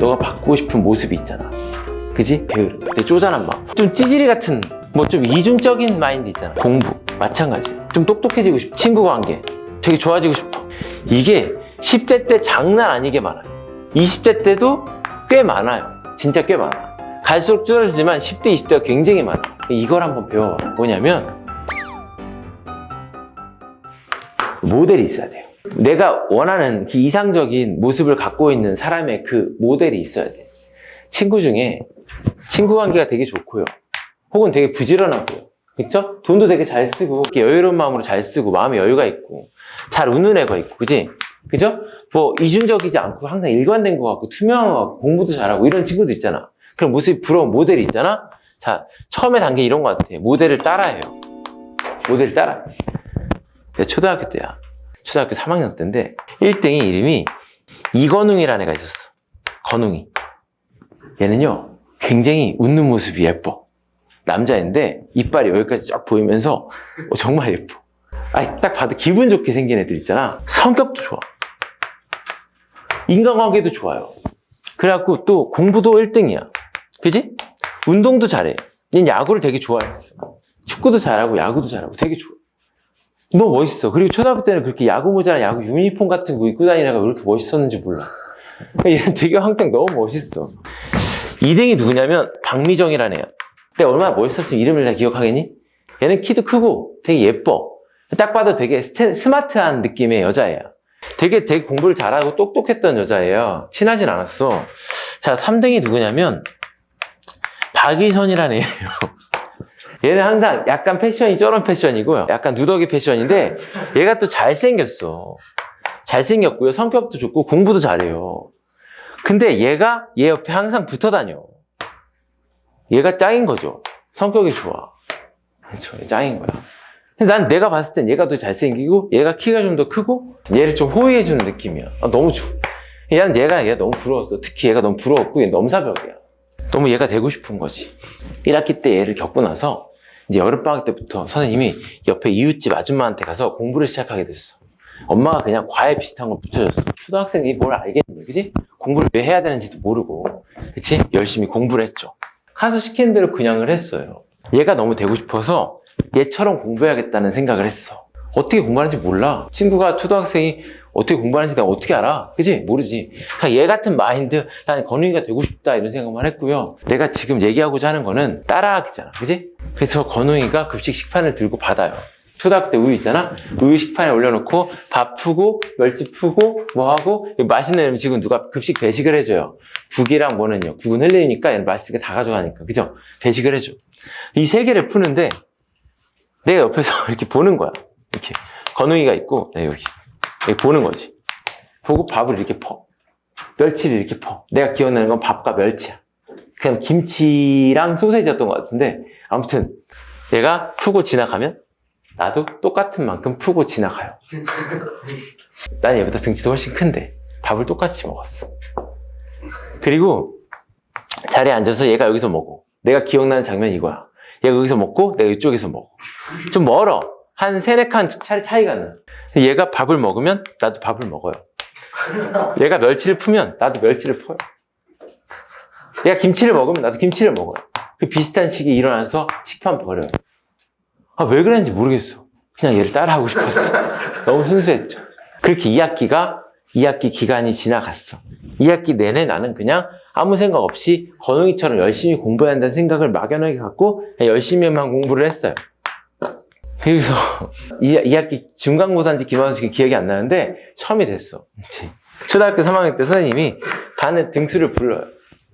너가 바꾸고 싶은 모습이 있잖아. 그지? 게으름. 되게 쪼잔한 마음. 좀 찌질이 같은, 뭐 좀 이중적인 마인드 있잖아. 공부. 마찬가지. 좀 똑똑해지고 싶어. 친구 관계. 되게 좋아지고 싶어. 이게 10대 때 장난 아니게 많아요. 20대 때도 꽤 많아요. 진짜 꽤 많아. 갈수록 줄어들지만 10대, 20대가 굉장히 많아. 이걸 한번 배워봐. 뭐냐면, 모델이 있어야 돼요. 내가 원하는 그 이상적인 모습을 갖고 있는 사람의 그 모델이 있어야 돼. 친구 중에 친구 관계가 되게 좋고요. 혹은 되게 부지런하고요. 그쵸? 돈도 되게 잘 쓰고, 이렇게 여유로운 마음으로 잘 쓰고, 마음에 여유가 있고, 잘 웃는 애가 있고, 그지? 그죠? 뭐, 이중적이지 않고, 항상 일관된 것 같고, 투명한 것 같고, 공부도 잘하고, 이런 친구도 있잖아. 그런 모습이 부러운 모델이 있잖아? 자, 처음에 단계 이런 것 같아. 모델을 따라해요. 모델을 따라. 내가 초등학교 때야. 초등학교 3학년 때인데, 1등이 이름이 이건웅이라는 애가 있었어. 건웅이. 얘는요, 굉장히 웃는 모습이 예뻐. 남자인데, 이빨이 여기까지 쫙 보이면서, 어, 정말 예뻐. 아니, 딱 봐도 기분 좋게 생긴 애들 있잖아. 성격도 좋아. 인간관계도 좋아요. 그래갖고 또 공부도 1등이야. 그지? 운동도 잘해. 얘는 야구를 되게 좋아했어. 축구도 잘하고 야구도 잘하고 되게 좋아. 너무 멋있어. 그리고 초등학교 때는 그렇게 야구 모자랑 야구 유니폼 같은 거 입고 다니다가 왜 이렇게 멋있었는지 몰라. 얘는 되게 항상 너무 멋있어. 2등이 누구냐면 박미정이라는 애야. 근데 얼마나 멋있었으면 이름을 다 기억하겠니? 얘는 키도 크고 되게 예뻐. 딱 봐도 되게 스마트한 느낌의 여자애야. 되게 되게 공부를 잘하고 똑똑했던 여자예요. 친하진 않았어. 자, 3등이 누구냐면 박이선이라는 애예요. 얘는 항상 약간 패션이 저런 패션이고요. 약간 누더기 패션인데 얘가 또 잘생겼어. 잘생겼고요. 성격도 좋고 공부도 잘해요. 근데 얘가 얘 옆에 항상 붙어 다녀. 얘가 짱인 거죠. 성격이 좋아. 그렇죠. 얘 짱인 거야. 근데 난 내가 봤을 땐 얘가 더 잘생기고 얘가 키가 좀 더 크고 얘를 좀 호위해주는 느낌이야. 아, 너무 좋아. 얘는 얘가 얘가 너무 부러웠어. 특히 얘가 너무 부러웠고 얘 넘사벽이야. 너무 얘가 되고 싶은 거지. 1학기 때 얘를 겪고 나서 이제 여름방학 때부터 선생님이 옆에 이웃집 아줌마한테 가서 공부를 시작하게 됐어. 엄마가 그냥 과외 비슷한 걸 붙여줬어. 초등학생이 뭘 알겠니? 그지? 공부를 왜 해야 되는지도 모르고. 그치? 열심히 공부를 했죠. 가서 시키는 대로 그냥을 했어요. 얘가 너무 되고 싶어서 얘처럼 공부해야겠다는 생각을 했어. 어떻게 공부하는지 몰라. 친구가 초등학생이 어떻게 공부하는지 내가 어떻게 알아? 그지? 모르지. 그냥 얘 같은 마인드, 나는 건웅이가 되고 싶다 이런 생각만 했고요. 내가 지금 얘기하고자 하는 거는 따라하기잖아. 그지? 그래서 건웅이가 급식 식판을 들고 받아요. 초등학교 때 우유 있잖아? 우유 식판에 올려놓고 밥 푸고 멸치 푸고 뭐 하고 맛있는 음식은 누가 급식 배식을 해줘요. 국이랑 뭐는요. 국은 흘리니까 얘는 맛있게 다 가져가니까. 그죠? 배식을 해줘. 이 세 개를 푸는데 내가 옆에서 이렇게 보는 거야. 이렇게 건웅이가 있고 내가 여기 있어. 보는 거지. 보고 밥을 이렇게 퍼. 멸치를 이렇게 퍼. 내가 기억나는 건 밥과 멸치야. 그냥 김치랑 소세지였던 것 같은데 아무튼 얘가 푸고 지나가면 나도 똑같은 만큼 푸고 지나가요. 난 얘보다 등치도 훨씬 큰데 밥을 똑같이 먹었어. 그리고 자리에 앉아서 얘가 여기서 먹어. 내가 기억나는 장면이 이거야. 얘가 여기서 먹고 내가 이쪽에서 먹어. 좀 멀어. 한 세네 칸 차이 차이가 나. 얘가 밥을 먹으면 나도 밥을 먹어요. 얘가 멸치를 풀면 나도 멸치를 풀어요. 얘가 김치를 먹으면 나도 김치를 먹어요. 그 비슷한 시기에 일어나서 식판 버려요. 아, 왜 그랬는지 모르겠어. 그냥 얘를 따라하고 싶었어. 너무 순수했죠. 그렇게 2학기가 2학기 기간이 지나갔어. 2학기 내내 나는 그냥 아무 생각 없이 건웅이처럼 열심히 공부해야 한다는 생각을 막연하게 갖고 열심히만 공부를 했어요. 그래서 2, 2학기 중간고사인지 기말고사인지 기억이 안 나는데 처음이 됐어. 초등학교 3학년 때 선생님이 반에 등수를 불러요.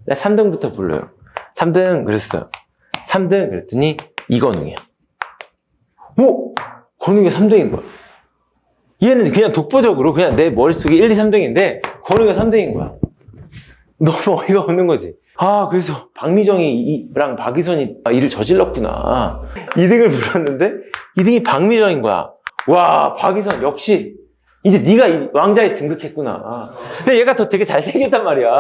3등부터 불러요. 3등 그랬어요. 3등 그랬더니 이건웅이야. 오! 건웅이가 3등인 거야. 얘는 그냥 독보적으로 그냥 내 머릿속에 1, 2, 3등인데 건웅이가 3등인 거야. 너무 어이가 없는 거지. 아, 그래서 박미정이랑 박희선이 아, 일을 저질렀구나. 2등을 불렀는데 2등이 박미정인 거야. 와, 박희선 역시 이제 네가 이 왕자에 등극했구나. 근데 얘가 더 되게 잘생겼단 말이야.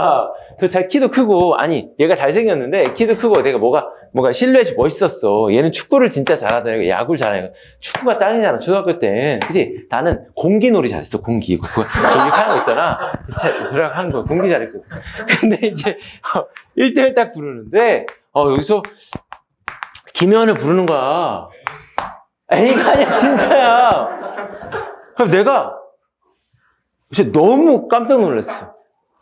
더 잘 키도 크고 아니 얘가 잘생겼는데 키도 크고 내가 뭐가 뭔가 실루엣이 멋있었어. 얘는 축구를 진짜 잘하더니 야구를 잘하니까 축구가 짱이잖아 초등학교 때. 그지? 나는 공기놀이 잘했어 공기. 그거 공기 하는 거 있잖아. 들어가 하는 거 공기 잘했고. 근데 이제 1대1 딱 부르는데 어 여기서 김현을 부르는 거야. A가 아니야 진짜야. 그럼 내가 진짜 너무 깜짝 놀랐어.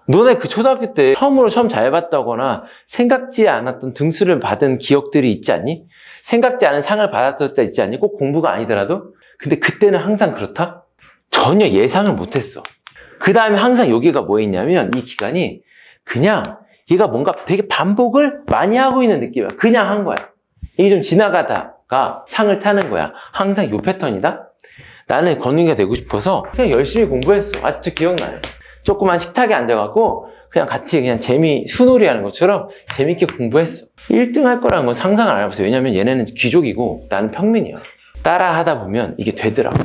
너네 그 초등학교 때 처음으로 시험 잘 봤다거나 생각지 않았던 등수를 받은 기억들이 있지 않니? 생각지 않은 상을 받았을 때 있지 않니? 꼭 공부가 아니더라도? 근데 그때는 항상 그렇다? 전혀 예상을 못했어. 그 다음에 항상 여기가 뭐였냐면 이 기간이 그냥 얘가 뭔가 되게 반복을 많이 하고 있는 느낌이야. 그냥 한 거야. 이게 좀 지나가다 가 상을 타는 거야. 항상 요 패턴이다? 나는 건능이가 되고 싶어서 그냥 열심히 공부했어. 아직도 기억나요. 조그만 식탁에 앉아갖고 그냥 같이 그냥 재미, 수놀이 하는 것처럼 재밌게 공부했어. 1등 할 거라는 건 상상을 안 해봤어. 왜냐면 얘네는 귀족이고 나는 평민이야. 따라 하다 보면 이게 되더라고.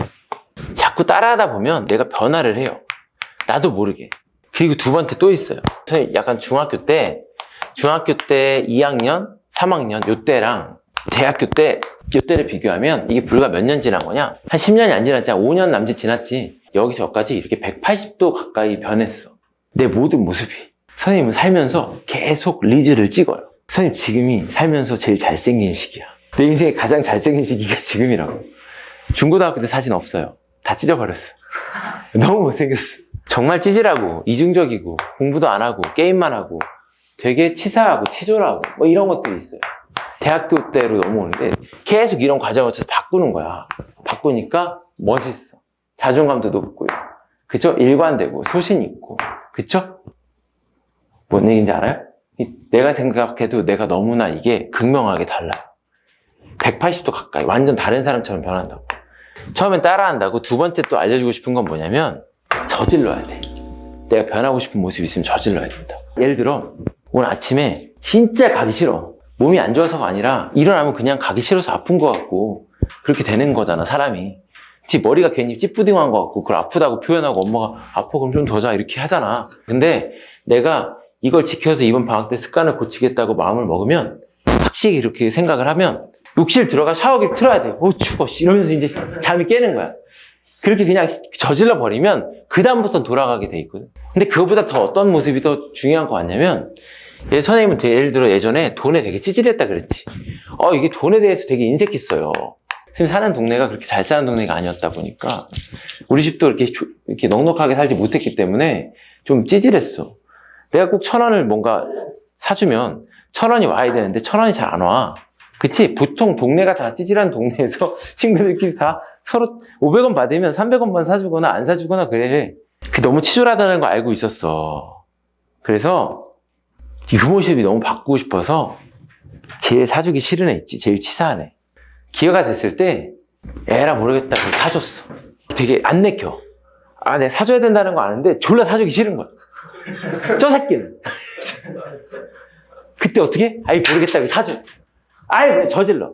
자꾸 따라 하다 보면 내가 변화를 해요. 나도 모르게. 그리고 두 번째 또 있어요. 약간 중학교 때, 중학교 때 2학년, 3학년, 요 때랑 대학교 때, 요때를 비교하면 이게 불과 몇 년 지난 거냐? 한 10년이 안 지났지, 한 5년 남짓 지났지. 여기서까지 이렇게 180도 가까이 변했어. 내 모든 모습이. 선생님은 살면서 계속 리즈를 찍어요. 선생님 지금이 살면서 제일 잘생긴 시기야. 내 인생에 가장 잘생긴 시기가 지금이라고. 중고등학교 때 사진 없어요. 다 찢어버렸어. 너무 못생겼어. 정말 찌질하고 이중적이고 공부도 안 하고 게임만 하고 되게 치사하고 치졸하고 뭐 이런 것들이 있어요. 대학교 때로 넘어오는데 계속 이런 과정을 거쳐서 바꾸는 거야. 바꾸니까 멋있어. 자존감도 높고요. 그쵸? 일관되고 소신 있고. 그쵸? 뭔 얘기인지 알아요? 이- 내가 생각해도 내가 너무나 이게 극명하게 달라요. 180도 가까이 완전 다른 사람처럼 변한다고. 처음엔 따라한다고 두 번째 또 알려주고 싶은 건 뭐냐면 저질러야 돼. 내가 변하고 싶은 모습이 있으면 저질러야 된다. 예를 들어 오늘 아침에 진짜 가기 싫어. 몸이 안 좋아서가 아니라 일어나면 그냥 가기 싫어서 아픈 것 같고 그렇게 되는 거잖아 사람이. 지 머리가 괜히 찌뿌둥한 것 같고 그걸 아프다고 표현하고 엄마가 아파 그럼 좀 더 자 이렇게 하잖아. 근데 내가 이걸 지켜서 이번 방학 때 습관을 고치겠다고 마음을 먹으면 확실히 이렇게 생각을 하면 욕실 들어가 샤워기 틀어야 돼. 어 추워 씨. 이러면서 이제 잠이 깨는 거야. 그렇게 그냥 저질러 버리면 그 다음부터 돌아가게 돼 있거든. 근데 그거보다 더 어떤 모습이 더 중요한 거 같냐면 예, 선생님은 예를 들어 예전에 돈에 되게 찌질했다 그랬지. 어 이게 돈에 대해서 되게 인색했어요. 지금 사는 동네가 그렇게 잘 사는 동네가 아니었다 보니까 우리 집도 이렇게 조- 이렇게 넉넉하게 살지 못했기 때문에 좀 찌질했어. 내가 꼭 천 원을 뭔가 사주면 천 원이 와야 되는데 천 원이 잘 안 와. 그치? 보통 동네가 다 찌질한 동네에서 친구들끼리 다 서로 500원 받으면 300원만 사주거나 안 사주거나 그래. 그 너무 치졸하다는 거 알고 있었어. 그래서 그 모습이 너무 바꾸고 싶어서 제일 사주기 싫은 애 있지. 제일 치사한 애. 기회가 됐을 때 에라 모르겠다. 그래서 사줬어. 되게 안 내켜. 아, 내가 사줘야 된다는 거 아는데 졸라 사주기 싫은 거야. 저 새끼는. 그때 어떻게? 아이 모르겠다. 사줘. 아이 왜 저질러.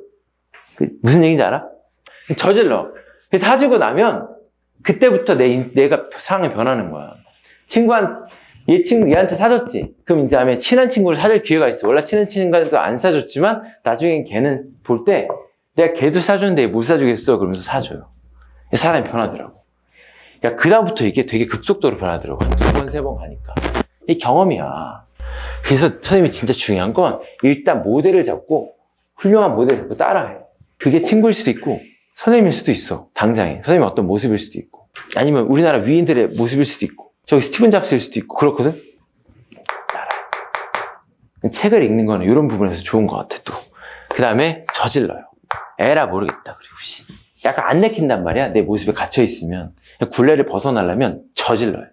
그 무슨 얘기인지 알아? 저질러. 사주고 나면 그때부터 내, 인- 내가 상황이 변하는 거야. 친구한, 얘 친구, 얘한테 사줬지. 그럼 이제 다음에 친한 친구를 사줄 기회가 있어. 원래 친한 친구한테도 안 사줬지만 나중엔 걔는 볼 때 내가 걔도 사줬는데 얘못 사주겠어. 그러면서 사줘요. 사람이 변하더라고. 야, 그다음부터 이게 되게 급속도로 변하더라고. 한 두 번, 세 번 가니까. 이 경험이야. 그래서 선생님이 진짜 중요한 건 일단 모델을 잡고 훌륭한 모델을 잡고 따라해. 그게 친구일 수도 있고 선생님일 수도 있어. 당장에. 선생님이 어떤 모습일 수도 있고. 아니면 우리나라 위인들의 모습일 수도 있고. 저기 스티븐 잡스일 수도 있고. 그렇거든? 책을 읽는 거는 이런 부분에서 좋은 것 같아, 또. 그 다음에 저질러요. 에라 모르겠다. 그리고 씨. 약간 안 내킨단 말이야. 내 모습에 갇혀있으면. 굴레를 벗어나려면 저질러요.